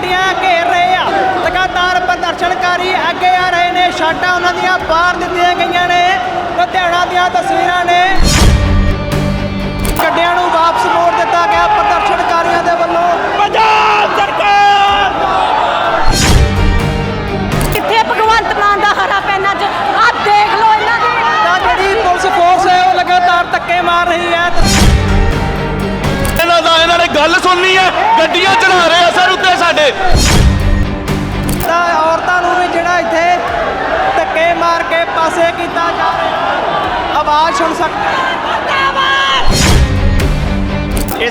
ਗੱਡੀਆਂ ਘੇਰ ਰਹੇ ਆ। ਲਗਾਤਾਰ ਪ੍ਰਦਰਸ਼ਨਕਾਰੀ ਅੱਗੇ ਆ ਰਹੇ ਨੇ। ਸ਼ਾਟਾਂ ਉਹਨਾਂ ਦੀਆਂ ਬਾਹਰ ਦਿੱਤੀਆਂ ਗਈਆਂ ਨੇ। ਲੁਧਿਆਣਾ ਦੀਆਂ ਤਸਵੀਰਾਂ ਨੇ। ਗੱਡੀਆਂ ਨੂੰ ਵਾਪਸ ਮੋੜ ਦਿੱਤਾ ਗਿਆ। ਪ੍ਰਦਰਸ਼ਨਕਾਰੀਆਂ ਦੇ ਵੱਲੋਂ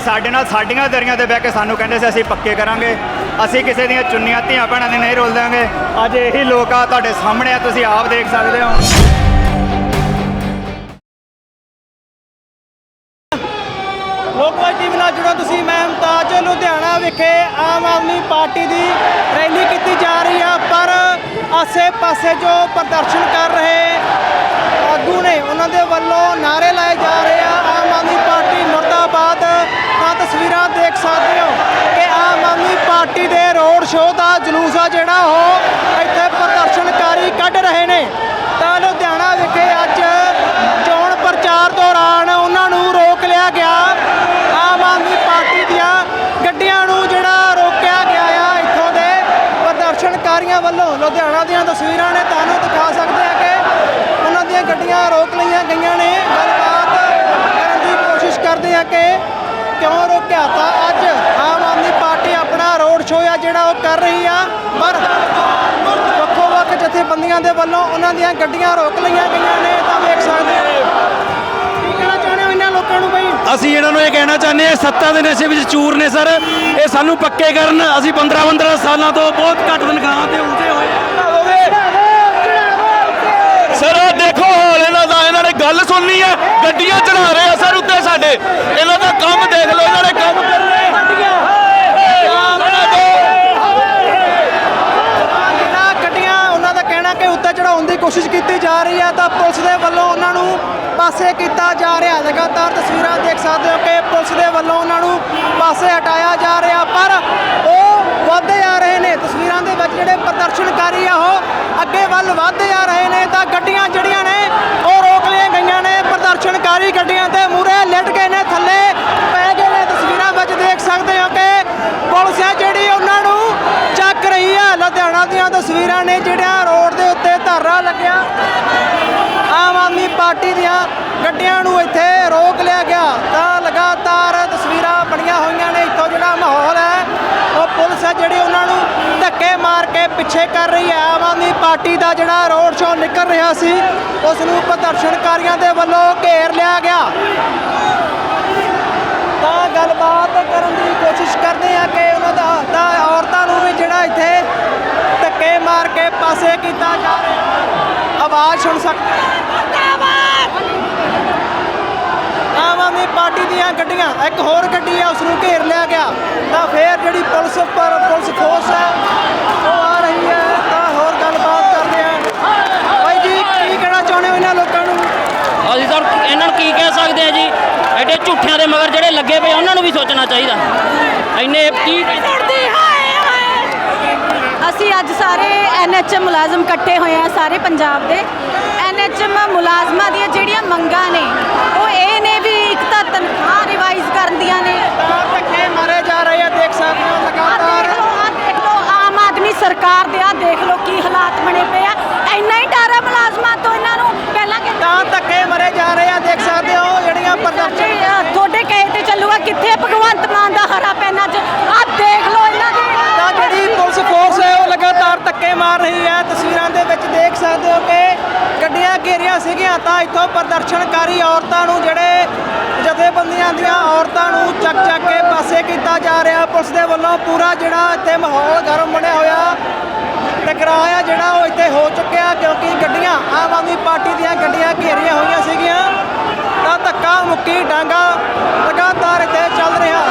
ਸਾਡੇ ਨਾਲ ਸਾਡੀਆਂ ਦਰੀਆਂ ਤੇ ਬਹਿ ਕੇ ਸਾਨੂੰ ਕਹਿੰਦੇ ਸੀ, ਅਸੀਂ ਪੱਕੇ ਕਰਾਂਗੇ। ਅਸੀਂ ਕਿਸੇ ਦੀਆਂ ਚੁੰਨੀਆਂ ਧੀਆਂ ਭੈਣਾਂ ਦੀ ਨਹੀਂ ਰੋਲ ਦਾਂਗੇ ਅੱਜ ਇਹੀ ਲੋਕ ਆ ਤੁਹਾਡੇ ਸਾਹਮਣੇ ਆ, ਤੁਸੀਂ ਆਪ ਦੇਖ ਸਕਦੇ ਹੋ। ਲੋਕਵਾਈ ਟੀਵੀ ਨਾਲ ਜੁੜੋ ਤੁਸੀਂ? ਮੈਂ ਮੁਮਤਾਜ, ਲੁਧਿਆਣਾ ਵਿਖੇ ਆਮ ਆਦਮੀ ਪਾਰਟੀ ਦੀ ਰੈਲੀ ਕੀਤੀ ਜਾ ਰਹੀ ਆ, ਪਰ ਆਸੇ-ਪਾਸੇ ਜੋ ਪ੍ਰਦਰਸ਼ਨ ਕਰ ਰਹੇ ਆਗੂ ਨੇ, ਉਹਨਾਂ ਦੇ ਵੱਲੋਂ ਨਾਰੇ ਲਾਏ ਜਾ ਰਹੇ ਆ ਆਮ ਆਦਮੀ ਪਾਰਟੀ ਤਸਵੀਰਾਂ ਦੇਖ ਸਕਦੇ ਹੋ ਕਿ ਆਮ ਆਦਮੀ ਪਾਰਟੀ ਦੇ ਰੋਡ ਸ਼ੋਅ ਦਾ ਜਲੂਸ ਆ ਜਿਹੜਾ ਉਹ ਇੱਥੇ ਪ੍ਰਦਰਸ਼ਨਕਾਰੀ ਕੱਢ ਰਹੇ ਨੇ। ਤਾਂ ਲੁਧਿਆਣਾ ਵਿਖੇ ਅੱਜ ਚੋਣ ਪ੍ਰਚਾਰ ਦੌਰਾਨ ਉਹਨਾਂ ਨੂੰ ਰੋਕ ਲਿਆ ਗਿਆ। ਆਮ ਆਦਮੀ ਪਾਰਟੀ ਦੀਆਂ ਗੱਡੀਆਂ ਨੂੰ ਜਿਹੜਾ ਰੋਕਿਆ ਗਿਆ ਆ ਇੱਥੋਂ ਦੇ ਪ੍ਰਦਰਸ਼ਨਕਾਰੀਆਂ ਵੱਲੋਂ। ਲੁਧਿਆਣਾ ਦੀਆਂ ਤਸਵੀਰਾਂ ਨੇ ਤੁਹਾਨੂੰ ਦਿਖਾ ਸਕਦੇ ਆ ਕਿ ਉਹਨਾਂ ਦੀਆਂ ਗੱਡੀਆਂ ਰੋਕ ਲਈਆਂ ਗਈਆਂ ਨੇ। ਗੱਲਬਾਤ ਕਰਨ ਦੀ ਕੋਸ਼ਿਸ਼ ਕਰਦੇ ਆ ਕਿ ਕਿਉਂ ਰੋਕਿਆ? ਤਾਂ ਅੱਜ ਆਮ ਆਦਮੀ ਪਾਰਟੀ ਆਪਣਾ ਰੋਡ ਸ਼ੋਅ ਆ ਜਿਹੜਾ ਉਹ ਕਰ ਰਹੀ ਆ ਪਰ ਵੱਖੋ ਵੱਖ ਜਥੇਬੰਦੀਆਂ ਦੇ ਵੱਲੋਂ ਉਹਨਾਂ ਦੀਆਂ ਗੱਡੀਆਂ ਰੋਕ ਲਈਆਂ ਗਈਆਂ ਨੇ ਤਾਂ ਵੇਖ ਸਕਦੇ ਹੋ। ਕੀ ਕਹਿਣਾ ਚਾਹੁੰਦੇ ਹੋ ਇਹਨਾਂ ਲੋਕਾਂ ਨੂੰ ਬਈ? ਅਸੀਂ ਇਹਨਾਂ ਨੂੰ ਇਹ ਕਹਿਣਾ ਚਾਹੁੰਦੇ ਹਾਂ ਸੱਤਾ ਦੇ ਨਸ਼ੇ ਵਿੱਚ ਚੂਰ ਨੇ ਸਰ। ਇਹ ਸਾਨੂੰ ਪੱਕੇ ਕਰਨ। ਅਸੀਂ 15 15 ਸਾਲਾਂ ਤੋਂ ਬਹੁਤ ਘੱਟ ਤਨਖਾਹਾਂ ਤੇ ਉਲਝੇ ਹੋਏ ਸਰ ਦੇਖੋ ਹਾਲ ਇਹਨਾਂ ਦਾ, ਇਹਨਾਂ ਨੇ ਗੱਲ ਸੁਣਨੀ ਹੈ, ਗੱਡੀਆਂ ਚੜਾ ਰਹੇ ਆ ਉੱਤੇ ਸਾਡੇ। ਇਹਨਾਂ ਦਾ ਕੰਮ ਦੇਖ ਲਓ, ਇਹਨਾਂ ਨੇ ਕੰਮ ਕਰਨਾ ਜਿਹੜਾ ਚੜਾਉਣ ਦੀ ਕੋਸ਼ਿਸ਼ ਕੀਤੀ ਜਾ ਰਹੀ ਹੈ, ਤਾਂ ਪੁਲਿਸ ਦੇ ਵੱਲੋਂ ਉਹਨਾਂ ਨੂੰ ਪਾਸੇ ਕੀਤਾ ਜਾ ਰਿਹਾ ਲਗਾਤਾਰ ਤਸਵੀਰਾਂ ਦੇਖ ਸਕਦੇ ਹੋ ਕਿ ਪੁਲਿਸ ਦੇ ਵੱਲੋਂ ਉਹਨਾਂ ਨੂੰ ਪਾਸੇ ਹਟਾਇਆ ਜਾ ਰਿਹਾ, ਪਰ ਉਹ ਵੱਧਦੇ ਆ ਰਹੇ ਨੇ। ਤਸਵੀਰਾਂ ਦੇ ਵਿੱਚ ਜਿਹੜੇ ਪ੍ਰਦਰਸ਼ਨਕਾਰੀ ਆ, ਉਹ ਵੱਲ ਵੱਧਦੇ ਆ ਰਹੇ ਨੇ ਤਾਂ ਗੱਡੀਆਂ ਜਿਹੜੀਆਂ ਨੇ ਉਹ ਰੋਕ ਲਈਆਂ ਗਈਆਂ ਨੇ। ਪ੍ਰਦਰਸ਼ਨਕਾਰੀ ਗੱਡੀਆਂ ਤੇ ਮੂਰੇ ਲਿਟ ਗਏ ਨੇ। ਥੱਲੇ ਪੈ ਗਏ ਨੇ। ਤਸਵੀਰਾਂ ਵਿੱਚ ਦੇਖ ਸਕਦੇ ਹੋ ਕਿ ਪੁਲਿਸ ਹੈ ਜਿਹੜੀ ਉਹਨਾਂ ਨੂੰ ਚੱਕ ਰਹੀ ਹੈ ਲੁਧਿਆਣਾ ਦੀਆਂ ਤਸਵੀਰਾਂ ਨੇ ਜਿਹੜੀਆਂ ਰੋਡ ਦੇ ਉੱਤੇ ਧਰਨਾ ਲੱਗਿਆ। ਆਮ ਆਦਮੀ ਪਾਰਟੀ ਦੀਆਂ ਗੱਡੀਆਂ ਨੂੰ ਇੱਥੇ ਰੋਕ ਲਿਆ ਗਿਆ। ਤਾਂ ਲਗਾਤਾਰ ਤਸਵੀਰਾਂ ਬਣੀਆਂ ਹੋਈਆਂ ਨੇ। ਇੱਥੋਂ ਜਿਹੜਾ ਮਾਹੌਲ ਹੈ, ਉਹ ਪੁਲਿਸ ਕੇ ਪਿੱਛੇ ਕਰ ਰਹੀ ਹੈ। ਆਮ ਆਦਮੀ ਪਾਰਟੀ ਦਾ ਜਿਹੜਾ ਰੋਡ ਸ਼ੋਅ ਨਿਕਲ ਰਿਹਾ ਸੀ, ਉਸ ਨੂੰ ਪ੍ਰਦਰਸ਼ਨਕਾਰੀਆਂ ਦੇ ਵੱਲੋਂ ਘੇਰ ਲਿਆ ਗਿਆ। ਤਾਂ ਗੱਲਬਾਤ ਕਰਨ ਦੀ ਕੋਸ਼ਿਸ਼ ਕਰਦੇ ਆ ਕਿ ਉਹਨਾਂ ਦਾ ਤਾਂ ਔਰਤਾਂ ਨੂੰ ਵੀ ਜਿਹੜਾ ਇੱਥੇ ਧੱਕੇ ਮਾਰ ਕੇ ਪਾਸੇ ਕੀਤਾ ਜਾ ਰਿਹਾ ਆਵਾਜ਼ ਸੁਣ ਸਕਦੇ ਆਮ ਆਦਮੀ ਪਾਰਟੀ ਦੀਆਂ ਗੱਡੀਆਂ, ਇੱਕ ਹੋਰ ਗੱਡੀ ਆ, ਉਸ ਨੂੰ ਘੇਰ ਲਿਆ ਗਿਆ। ਤਾਂ ਫੇਰ ਜਿਹੜੀ ਪੁਲਿਸ ਉੱਪਰ ਝੂਠਿਆਂ ਦੇ ਮਗਰ ਜਿਹੜੇ ਲੱਗੇ ਪਏ ਉਹਨਾਂ ਨੂੰ ਵੀ ਸੋਚਣਾ ਚਾਹੀਦਾ। ਇੰਨੇ ਕੀ ਲੜਦੀ ਹਾਏ ਹਾਏ। ਅਸੀਂ ਅੱਜ ਸਾਰੇ ਐਨਐਚਐਮ ਮੁਲਾਜ਼ਮ ਇਕੱਠੇ ਹੋਏ ਆ ਸਾਰੇ ਪੰਜਾਬ ਦੇ। ਐਨਐਚਐਮ ਮੁਲਾਜ਼ਮਾਂ ਦੀਆਂ ਜਿਹੜੀਆਂ ਮੰਗਾਂ ਨੇ ਉਹ ਇਹ ਨੇ ਵੀ ਇੱਕ ਤਾਂ ਤਨਖਾਹ ਰਿਵਾਈਜ਼ ਕਰਨ ਦੀਆਂ ਨੇ। ਤਾਂ ਧੱਕੇ ਮਾਰੇ ਜਾ ਰਹੇ ਆ ਦੇਖ ਸਕਦੇ ਹੋ ਲਗਾਤਾਰ ਦੇਖ ਲਓ ਆਮ ਆਦਮੀ ਸਰਕਾਰ ਦੇ ਆ ਦੇਖ ਲਓ ਕੀ ਹਾਲਾਤ ਬਣੇ ਪਏ ਆ। ਇੰਨਾ ਹੀ ਡਰ ਹੈ ਮੁਲਾਜ਼ਮਾਂ ਤੋਂ ਇਹਨਾਂ ਨੂੰ। ਪਹਿਲਾਂ ਕਿ ਤਾਂ ਧੱਕੇ ਮਰੇ ਜਾ ਰਹੇ ਆ ਦੇਖ ਸਕਦੇ ਹੋ ਜਿਹੜੀਆਂ ਪ੍ਰਦਰਸ਼ਨ ਤੇ ਚੱਲੂਗਾ, ਕਿੱਥੇ ਭਗਵੰਤ ਮਾਨ ਦਾ ਹਰਾ ਪੈਨਾ ਚ ਆ ਦੇਖ ਲਓ ਇਹਨਾਂ ਦੀ। ਤਾਂ ਜਿਹੜੀ ਪੁਲਿਸ ਫੋਰਸ ਹੈ, ਉਹ ਲਗਾਤਾਰ ਧੱਕੇ ਮਾਰ ਰਹੀ ਹੈ। ਤਸਵੀਰਾਂ ਦੇ ਵਿੱਚ ਦੇਖ ਸਕਦੇ ਹੋ ਕਿ ਗੱਡੀਆਂ ਘੇਰੀਆਂ ਸੀਗੀਆਂ, ਤਾਂ ਇੱਥੋਂ ਪ੍ਰਦਰਸ਼ਨਕਾਰੀ ਔਰਤਾਂ ਨੂੰ ਜਿਹੜੇ ਜਥੇਬੰਦੀਆਂ ਦੀਆਂ ਔਰਤਾਂ ਨੂੰ ਚੱਕ ਚੱਕ ਕੇ ਪਾਸੇ ਕੀਤਾ ਜਾ ਰਿਹਾ। ਪੁਲਿਸ ਦੇ ਵੱਲੋਂ ਪੂਰਾ ਜਿਹੜਾ ਇੱਥੇ ਮਾਹੌਲ ਗਰਮ ਬਣਿਆ ਹੋਇਆ ਟਕਰਾਅ ਆ ਜਿਹੜਾ ਉਹ ਇੱਥੇ ਹੋ ਚੁੱਕਿਆ, ਕਿਉਂਕਿ ਗੱਡੀਆਂ, ਆਮ ਆਦਮੀ ਪਾਰਟੀ ਦੀਆਂ ਗੱਡੀਆਂ ਘੇਰੀਆਂ ਹੋਈਆਂ ਸੀਗੀਆਂ। ਧੱਕਾ ਮੁੱਕੀ ਡਾਂਗਾ ਲਗਾਤਾਰ ਇੱਥੇ ਚੱਲ ਰਿਹਾ।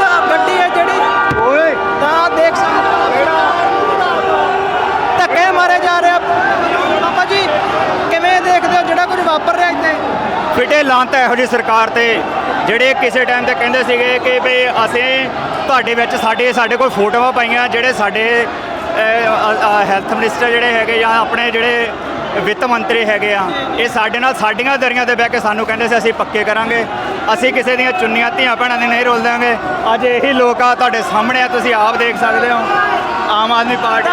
ਤਾਂ ਗੱਡੀ ਹੈ ਜਿਹੜੀ ਓਏ। ਤਾਂ ਦੇਖ ਸਕਦੇ ਧੱਕੇ ਮਾਰੇ ਜਾ ਰਹੇ ਬਾਬਾ ਜੀ ਕਿਵੇਂ ਦੇਖਦੇ ਹੋ ਜਿਹੜਾ ਕੁਝ ਵਾਪਰ ਰਿਹਾ ਇੱਥੇ? ਫਿਟੇ ਲਾਂਤ ਇਹੋ ਜਿਹੀ ਸਰਕਾਰ ਤੇ ਜਿਹੜੇ ਕਿਸੇ ਟਾਈਮ ਤੇ ਕਹਿੰਦੇ ਸੀਗੇ ਕਿ ਵੀ ਅਸੀਂ ਤੁਹਾਡੇ ਵਿੱਚ ਸਾਡੇ ਸਾਡੇ ਕੋਲ ਫੋਟੋਆਂ ਪਾਈਆਂ ਜਿਹੜੇ ਸਾਡੇ ਹੈਲਥ ਮਿਨਿਸਟਰ ਜਿਹੜੇ ਹੈਗੇ ਜਾਂ ਆਪਣੇ ਜਿਹੜੇ ਵਿੱਤ ਮੰਤਰੀ ਹੈਗੇ ਆ, ਇਹ ਸਾਡੇ ਨਾਲ ਸਾਡੀਆਂ ਦਰੀਆਂ ਤੇ ਬਹਿ ਕੇ ਸਾਨੂੰ ਕਹਿੰਦੇ ਸੀ, ਅਸੀਂ ਪੱਕੇ ਕਰਾਂਗੇ। ਅਸੀਂ ਕਿਸੇ ਦੀਆਂ ਚੁੰਨੀਆਂ ਧੀਆਂ ਭੈਣਾਂ ਦੀ ਨਹੀਂ ਰੋਲ ਦਾਂਗੇ ਅੱਜ ਇਹੀ ਲੋਕ ਆ ਤੁਹਾਡੇ ਸਾਹਮਣੇ ਆ, ਤੁਸੀਂ ਆਪ ਦੇਖ ਸਕਦੇ ਹੋ। ਆਮ ਆਦਮੀ ਪਾਰਟੀ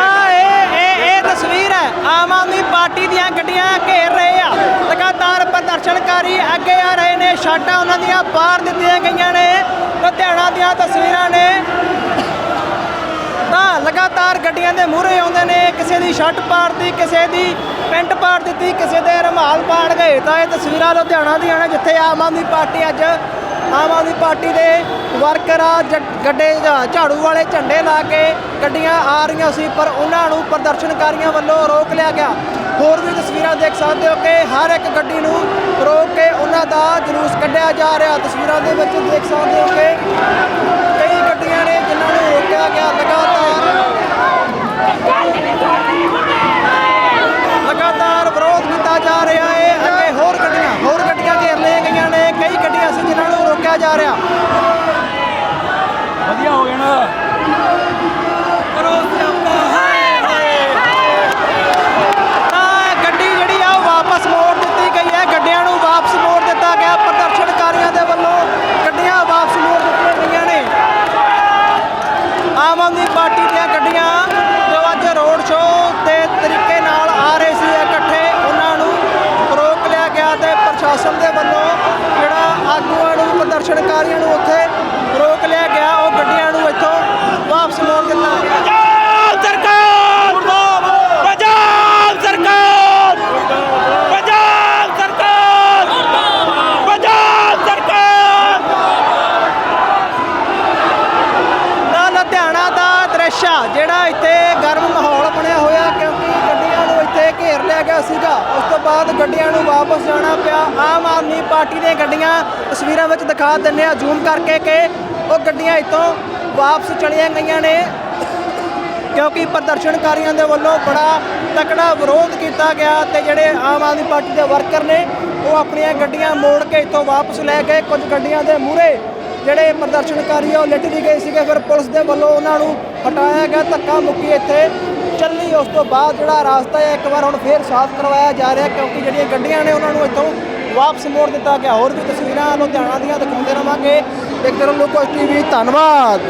ਤਸਵੀਰ ਹੈ। ਆਮ ਆਦਮੀ ਪਾਰਟੀ ਦੀਆਂ ਗੱਡੀਆਂ ਘੇਰ ਰਹੇ ਆ। ਲਗਾਤਾਰ ਪ੍ਰਦਰਸ਼ਨਕਾਰੀ ਅੱਗੇ ਆ ਰਹੇ ਨੇ। ਸ਼ਾਟਾਂ ਉਹਨਾਂ ਦੀਆਂ ਬਾਹਰ ਦਿੱਤੀਆਂ ਗਈਆਂ ਨੇ। ਲੁਧਿਆਣਾ ਦੀਆਂ ਤਸਵੀਰਾਂ ਨੇ। ਲਗਾਤਾਰ ਗੱਡੀਆਂ ਦੇ ਮੂਹਰੇ ਆਉਂਦੇ ਨੇ। ਕਿਸੇ ਦੀ ਸ਼ਰਟ ਪਾੜਦੀ ਕਿਸੇ ਦੀ ਪੈਂਟ ਪਾੜ ਦਿੱਤੀ, ਕਿਸੇ ਦੇ ਰੁਮਾਲ ਪਾੜ ਗਏ। ਤਾਂ ਇਹ ਤਸਵੀਰਾਂ ਲੁਧਿਆਣਾ ਦੀਆਂ ਨੇ, ਜਿੱਥੇ ਆਮ ਆਦਮੀ ਪਾਰਟੀ ਅੱਜ, ਆਮ ਆਦਮੀ ਪਾਰਟੀ ਦੇ ਵਰਕਰਾਂ ਗੱਡੇ ਝਾੜੂ ਵਾਲੇ ਝੰਡੇ ਲਾ ਕੇ ਗੱਡੀਆਂ ਆ ਰਹੀਆਂ ਸੀ, ਪਰ ਉਹਨਾਂ ਨੂੰ ਪ੍ਰਦਰਸ਼ਨਕਾਰੀਆਂ ਵੱਲੋਂ ਰੋਕ ਲਿਆ ਗਿਆ। ਹੋਰ ਵੀ ਤਸਵੀਰਾਂ ਦੇਖ ਸਕਦੇ ਹੋ ਕਿ ਹਰ ਇੱਕ ਗੱਡੀ ਨੂੰ ਰੋਕ ਕੇ ਉਹਨਾਂ ਦਾ ਜਲੂਸ ਕੱਢਿਆ ਜਾ ਰਿਹਾ। ਤਸਵੀਰਾਂ ਦੇ ਵਿੱਚ ਦੇਖ ਸਕਦੇ ਹੋ ਕਿ ਕਈ ਗੱਡੀਆਂ ਨੇ ਜਿਨ੍ਹਾਂ ਨੂੰ ਰੋਕਿਆ ਗਿਆ ਲਗਾਤਾਰ ਲਗਾਤਾਰ ਵਿਰੋਧ ਕੀਤਾ ਜਾ ਰਿਹਾ ਹੈ ਅੱਗੇ ਹੋਰ ਗੱਡੀਆਂ ਹੋਰ ਗੱਡੀਆਂ ਘੇਰ ਲਈਆਂ ਗਈਆਂ ਨੇ ਕਈ ਗੱਡੀਆਂ ਸੀ ਜਿਨ੍ਹਾਂ ਨੂੰ ਰੋਕਿਆ ਜਾ ਰਿਹਾ ਵਧੀਆ ਹੋ ਗਿਆ ਨਾ ਤਾਂ ਗੱਡੀ ਜਿਹੜੀ ਆ ਉਹ ਵਾਪਸ ਮੋੜ ਦਿੱਤੀ ਗਈ ਹੈ ਗੱਡੀਆਂ ਨੂੰ ਵਾਪਸ ਮੋੜ ਦਿੱਤਾ ਗਿਆ ਪ੍ਰਦਰਸ਼ਨਕਾਰੀਆਂ ਦੇ ਵੱਲੋਂ ਗੱਡੀਆਂ ਵਾਪਸ ਮੋੜ ਦਿੱਤੀਆਂ ਗਈਆਂ ਨੇ ਆਮ ਆਦਮੀ ਪਾਰਟੀ ਦੀਆਂ ਗੱਡੀਆਂ ਜੋ ਅੱਜ ਰੋਡ ਸ਼ੋਅ ਦੇ ਤਰੀਕੇ ਨਾਲ ਆ ਰਹੇ ਸੀ, ਇਕੱਠੇ ਉਹਨਾਂ ਨੂੰ ਰੋਕ ਲਿਆ ਗਿਆ ਤੇ ਪ੍ਰਸ਼ਾਸਨ ਦੇ ਵੱਲੋਂ ਜਿਹੜਾ ਆਗੂਆਂ ਨੂੰ, ਪ੍ਰਦਰਸ਼ਨਕਾਰੀਆਂ ਨੂੰ ਉੱਥੇ ਰੋਕ ਲਿਆ ਗਿਆ, ਉਹ ਗੱਡੀਆਂ ਨੂੰ ਇੱਥੋਂ ਵਾਪਸ ਮੋੜ ਦਿੱਤਾ ਗਿਆ ਪੰਜਾਬ ਸਰਕਾਰ ਪੰਜਾਬ ਸਰਕਾਰ ਪੰਜਾਬ ਸਰਕਾਰ ਤਾਂ ਲੁਧਿਆਣਾ ਦਾ ਦ੍ਰਿਸ਼ ਆ, ਜਿਹੜਾ ਇੱਥੇ ਗਰਮ ਮਾਹੌਲ ਬਣਿਆ ਹੋਇਆ ਕਿਉਂਕਿ ਗੱਡੀਆਂ ਨੂੰ ਇੱਥੇ ਘੇਰ ਲਿਆ ਗਿਆ ਸੀਗਾ। ਉਸ ਤੋਂ ਬਾਅਦ ਗੱਡੀਆਂ ਨੂੰ ਵਾਪਸ ਜਾਣਾ ਪਿਆ। ਆਮ ਆਦਮੀ ਪਾਰਟੀ ਦੀਆਂ ਗੱਡੀਆਂ ਤਸਵੀਰਾਂ ਵਿੱਚ ਦਿਖਾ ਦਿੰਨੇ ਆ, ਜ਼ੂਮ ਕਰਕੇ ਕਿ ਉਹ ਗੱਡੀਆਂ ਇੱਥੋਂ ਵਾਪਸ ਚਲੀਆਂ ਗਈਆਂ ਨੇ। ਕਿਉਂਕਿ ਪ੍ਰਦਰਸ਼ਨਕਾਰੀਆਂ ਦੇ ਵੱਲੋਂ ਬੜਾ ਤਕੜਾ ਵਿਰੋਧ ਕੀਤਾ ਗਿਆ ਤੇ ਜਿਹੜੇ ਆਮ ਆਦਮੀ ਪਾਰਟੀ ਦੇ ਵਰਕਰ ਨੇ, ਉਹ ਆਪਣੀਆਂ ਗੱਡੀਆਂ ਮੋੜ ਕੇ ਇੱਥੋਂ ਵਾਪਸ ਲੈ ਗਏ ਕੁਝ ਗੱਡੀਆਂ ਦੇ ਮੂਹਰੇ ਜਿਹੜੇ ਪ੍ਰਦਰਸ਼ਨਕਾਰੀ ਆ, ਉਹ ਲਿਟ ਵੀ ਗਏ ਸੀਗੇ, ਫਿਰ ਪੁਲਿਸ ਦੇ ਵੱਲੋਂ ਉਹਨਾਂ ਨੂੰ ਹਟਾਇਆ ਗਿਆ, ਧੱਕਾ ਮੁੱਕੀ ਇੱਥੇ ਚੱਲੀ। ਉਸ ਤੋਂ ਬਾਅਦ ਜਿਹੜਾ ਰਾਸਤਾ ਹੈ, ਇੱਕ ਵਾਰ ਹੁਣ ਫੇਰ ਸਾਫ਼ ਕਰਵਾਇਆ ਜਾ ਰਿਹਾ, ਕਿਉਂਕਿ ਜਿਹੜੀਆਂ ਗੱਡੀਆਂ ਨੇ ਉਹਨਾਂ ਨੂੰ ਇੱਥੋਂ ਵਾਪਸ ਮੋੜ ਦਿੱਤਾ ਗਿਆ। ਹੋਰ ਵੀ ਤਸਵੀਰਾਂ ਲੁਧਿਆਣਾ ਦੀਆਂ ਦਿਖਾਉਂਦੇ ਰਵਾਂਗੇ। ਦੇਖਦੇ ਰਹੋ ਲੋਕੋ ਟੀਵੀ, ਧੰਨਵਾਦ।